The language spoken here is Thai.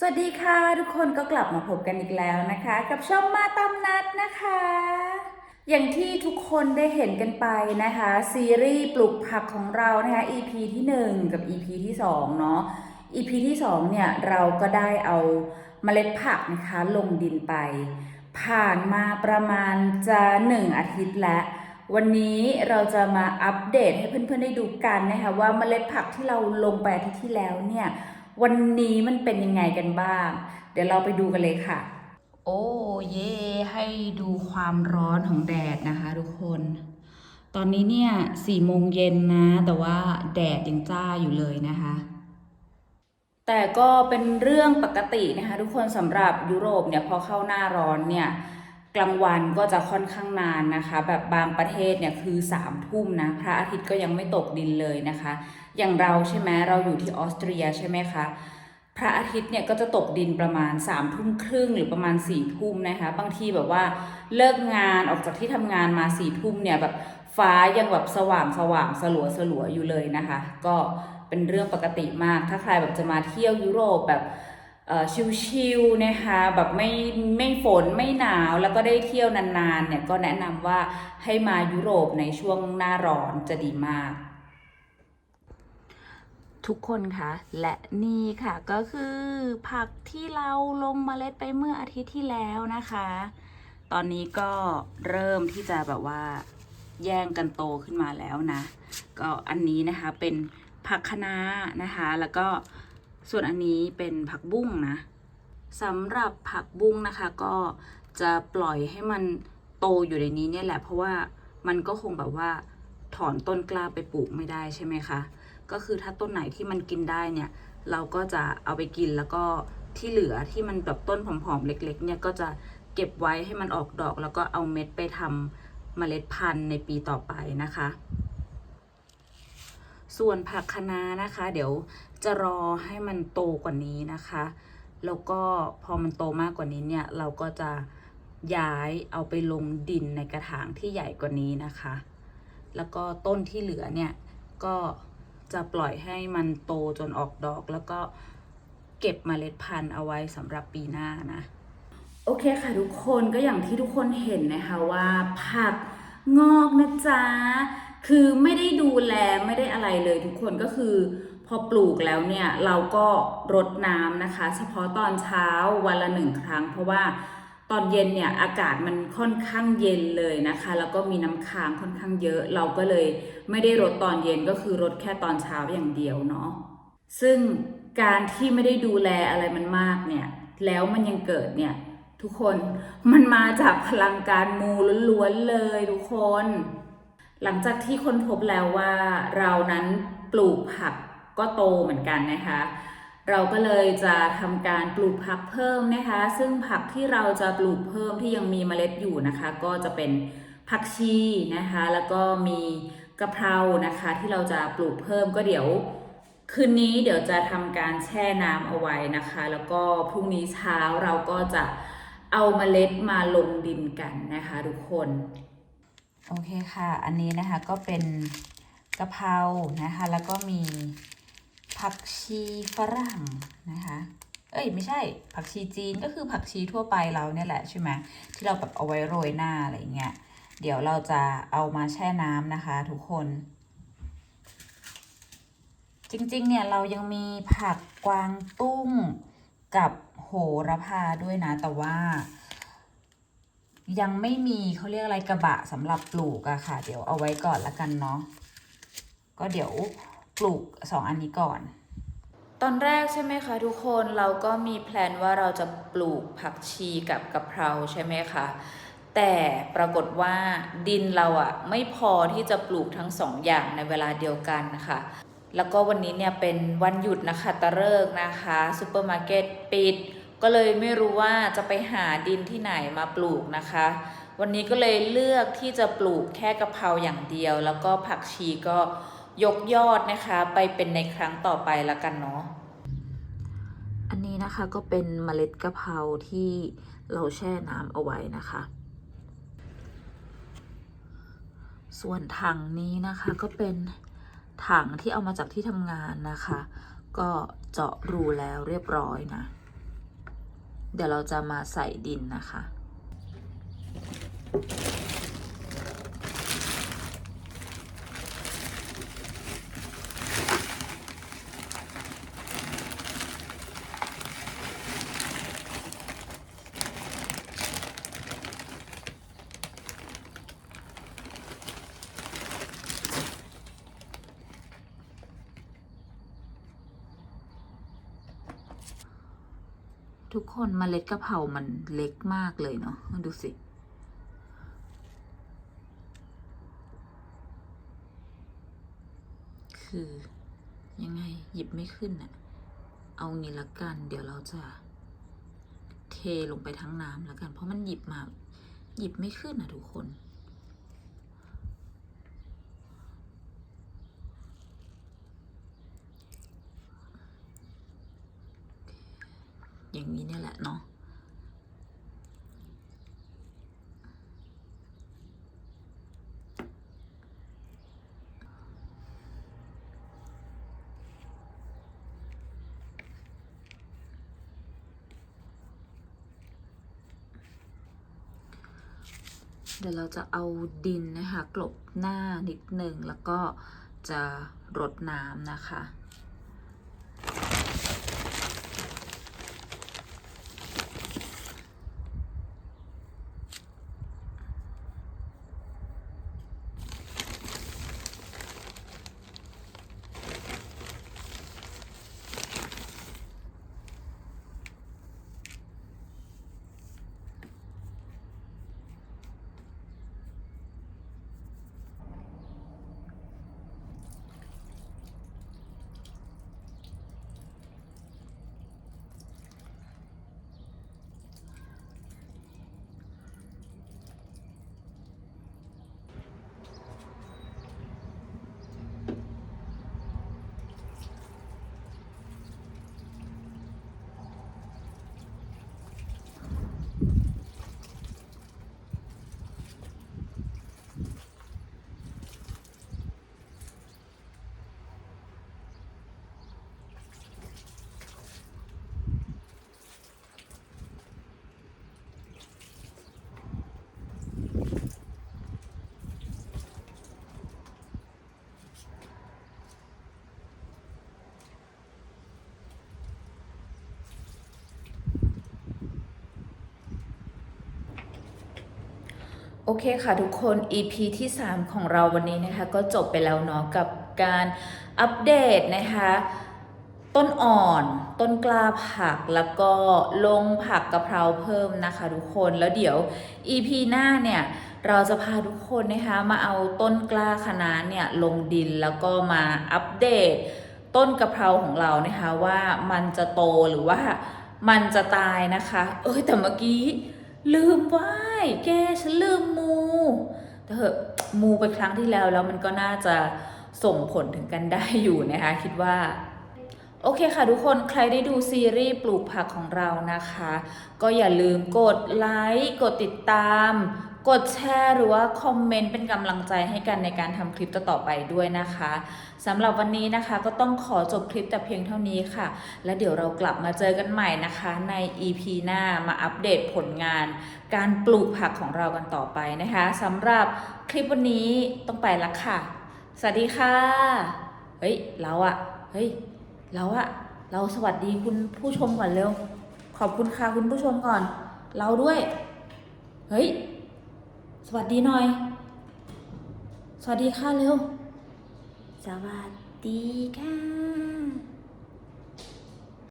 สวัสดีค่ะ ทุกคนก็กลับมาพบกันอีกแล้วนะคะ กับช่องมาตามนัดนะคะ อย่างที่ทุกคนได้เห็นกันไปนะคะ ซีรีส์ปลูกผักของเรานะคะ EP ที่ 1 กับ EP ที่ 2 เนาะ EP ที่ 2 เนี่ย เราก็ได้เอาเมล็ดผักนะคะลงดินไป ผ่านมาประมาณจะ 1 อาทิตย์แล้ววันนี้เราจะมาอัปเดตให้เพื่อนๆได้ดูกันนะคะว่าเมล็ดผักที่เราลงไปอาทิตย์ที่แล้วเนี่ย วันนี้มันเป็นยังไงกันบ้าง เดี๋ยวเราไปดูกันเลยค่ะ โอ้เย่ให้ดูความร้อนของแดดนะคะทุกคน ตอนนี้เนี่ยสี่โมงเย็นนะ แต่ว่าแดดยังจ้าอยู่เลยนะคะ แต่ก็เป็นเรื่องปกตินะคะ ทุกคนสำหรับยุโรปเนี่ยพอเข้าหน้าร้อนเนี่ยกลางวันก็จะค่อนข้างนานนะคะ แบบบางประเทศเนี่ยคือ3ามทุ่มนะพระอาทิตย์ก็ยังไม่ตกดินเลยนะคะอย่างเราใช่ไหมเราอยู่ที่ออสเตรียใช่ไหมคะพระอาทิตย์เนี่ยก็จะตกดินประมาณ3ามทุ่มครึ่งหรือประมาณ4ี่ทุ่มนะคะบางทีแบบว่าเลิกงานออกจากที่ทำงานมา4ี่ทุ่มเนี่ยแบบฟ้ายังแบบสว่างสว่างสลัวสลัวอยู่เลยนะคะ ก็เป็นเรื่องปกติมาก ถ้าใครแบบจะมาเที่ยวยุโรปแบบชิลๆนะคะแบบไม่ไม่ฝนไม่หนาวแล้วก็ได้เที่ยวนานๆเนี่ยก็แนะนำว่าให้มายุโรปในช่วงหน้าร้อนจะดีมาก ทุกคนคะและนี่ค่ะก็คือผักที่เราลงเมล็ดไปเมื่ออาทิตย์ที่แล้วนะคะ ตอนนี้ก็เริ่มที่จะแบบว่าแย่งกันโตขึ้นมาแล้วนะ ก็อันนี้นะคะเป็นผักคะน้านะคะ แล้วก็ส่วนอันนี้เป็นผักบุ้งนะสำหรับผักบุ้งนะคะ ก็จะปล่อยให้มันโตอยู่ในนี้เนี่ยแหละ เพราะว่ามันก็คงแบบว่าถอนต้นกล้าไปปลูกไม่ได้ใช่ไหมคะ ก็คือถ้าต้นไหนที่มันกินได้เนี่ย เราก็จะเอาไปกินแล้วก็ที่เหลือที่มันแบบต้นผอมๆเล็ก ๆ เนี่ยก็จะเก็บไว้ให้มันออกดอก แล้วก็เอาเม็ดไปทำเมล็ดพันธุ์ในปีต่อไปนะคะ ส่วนผักคะน้านะคะ เดี๋ยวจะรอให้มันโตกว่านี้นะคะ แล้วก็พอมันโตมากกว่านี้เนี่ยเราก็จะย้ายเอาไปลงดินในกระถางที่ใหญ่กว่านี้นะคะ แล้วก็ต้นที่เหลือเนี่ยก็ จะปล่อยให้มันโตจนออกดอก แล้วก็เก็บเมล็ดพันธุ์เอาไว้สำหรับปีหน้านะ โอเคค่ะทุกคนก็อย่างที่ทุกคนเห็นนะคะว่าผักงอกนะจ๊ะ คือไม่ได้ดูแลไม่ได้อะไรเลยทุกคนก็คือ พอปลูกแล้วเนี่ย เราก็รดน้ำนะคะ เฉพาะตอนเช้าวันละหนึ่งครั้ง เพราะว่า ตอนเย็นเนี่ยอากาศมันค่อนข้างเย็นเลยนะคะ แล้วก็มีน้ำค้างค่อนข้างเยอะ เราก็เลยไม่ได้รดตอนเย็นก็คือรดแค่ตอนเช้าอย่างเดียวเนาะซึ่งการที่ไม่ได้ดูแลอะไรมันมากเนี่ย แล้วมันยังเกิดเนี่ย ทุกคนมันมาจากพลังการมูล้วนๆเลยทุกคน หลังจากที่ค้นพบแล้วว่าเรานั้นปลูกผักก็โตเหมือนกันนะคะ เราก็เลยจะทำการปลูกผักเพิ่มนะคะ ซึ่งผักที่เราจะปลูกเพิ่มที่ยังมีเมล็ดอยู่นะคะ ก็จะเป็นผักชีนะคะ แล้วก็มีกะเพรานะคะ ที่เราจะปลูกเพิ่มก็เดี๋ยวคืนนี้เดี๋ยวจะทำการแช่น้ำเอาไว้นะคะ แล้วก็พรุ่งนี้เช้าเราก็จะเอาเมล็ดมาลงดินกันนะคะ ทุกคน โอเคค่ะ อันนี้นะคะก็เป็นกะเพรานะคะ แล้วก็มี ผักชีฝรั่งนะคะ เอ้ยไม่ใช่ ผักชีจีนก็คือผักชีทั่วไปเราเนี่ยแหละใช่ไหมที่เราแบบเอาไว้โรยหน้าอะไรเงี้ย เดี๋ยวเราจะเอามาแช่น้ำนะคะ ทุกคน จริงๆเนี่ยเรายังมีผักกวางตุ้งกับโหระพาด้วยนะ แต่ว่า ยังไม่มีเขาเรียกอะไรกระบะสำหรับปลูกอะค่ะ เดี๋ยวเอาไว้ก่อนละกันเนาะก็เดี๋ยว ปลูกสองอันนี้ก่อน ตอนแรกใช่ไหมคะทุกคนเราก็มีแพลนว่าเราจะปลูกผักชีกับกะเพราใช่ไหมคะแต่ปรากฏว่าดินเราอะไม่พอที่จะปลูกทั้งสองอย่างในเวลาเดียวกันนะคะแล้วก็วันนี้เนี่ยเป็นวันหยุดนะคะตะเลิกนะคะซูเปอร์มาร์เก็ตปิด ก็เลยไม่รู้ว่าจะไปหาดินที่ไหนมาปลูกนะคะ วันนี้ก็เลยเลือกที่จะปลูกแค่กะเพราอย่างเดียว แล้วก็ผักชีก็ ยกยอดนะคะ ไปเป็นในครั้งต่อไปละกันเนาะอันนี้นะคะก็เป็นเมล็ดกะเพราที่เราแช่น้ำเอาไว้นะคะ ส่วนถังนี้นะคะก็เป็นถังที่เอามาจากที่ทำงานนะคะ ก็เจาะรูแล้วเรียบร้อยนะ เดี๋ยวเราจะมาใส่ดินนะคะ ทุกคนมเมล็ดกะเพรามันเล็กมากเลยเนาะดูสิ คือยังไงหยิบไม่ขึ้นอะเอางี้ละกัน เดี๋ยวเราจะเทลงไปทั้งน้ำล้วกัน เพราะมันหยิบมา หยิบไม่ขึ้นอะทุกคน อย่างนี้เนี่ยแหละเนาะเดี๋ยวเราจะเอาดินนะคะ กลบหน้านิดหนึ่งแล้วก็จะรดน้ำนะคะ โอเคค่ะทุกคน EP ที่ 3 ของเราวันนี้นะคะ ก็จบไปแล้วเนาะกับการอัปเดตนะคะ ต้นอ่อน ต้นกล้าผักแล้วก็ลงผักกะเพราเพิ่มนะคะทุกคนแล้วเดี๋ยว EP หน้าเนี่ยเราจะพาทุกคนนะคะมาเอาต้นกล้าคะน้าเนี่ยลงดินแล้วก็มาอัปเดต ต้นกะเพราของเรานะคะว่ามันจะโตหรือว่ามันจะตายนะคะ เอ้ยแต่เมื่อกี้ ลืมไหว้แกฉันลืมมูแต่เหอะมูไปครั้งที่แล้วแล้วมันก็น่าจะส่งผลถึงกันได้อยู่นะคะคิดว่า โอเคค่ะทุกคนใครได้ดูซีรีส์ปลูกผักของเรานะคะ ก็อย่าลืมกดไลค์กดติดตาม กดแชร์หรือว่าคอมเมนต์เป็นกำลังใจให้กันในการทำคลิปต่อๆไปด้วยนะคะสำหรับวันนี้นะคะก็ต้องขอจบคลิปแต่เพียงเท่านี้ค่ะ แล้วเดี๋ยวเรากลับมาเจอกันใหม่นะคะใน EP หน้ามาอัปเดตผลงาน การปลูกผักของเรากันต่อไปนะคะสำหรับคลิปวันนี้ต้องไปล้วค่ะ สวัสดีค่ะ เฮ้ยเราอะเฮ้ยเราอะเราสวัสดีคุณผู้ชมก่อนเร็ว ขอบคุณค่ะคุณผู้ชมก่อน เราด้วย เฮ้ย สวัสดีหน่อย สวัสดีค่ะเร็ว สวัสดีค่ะ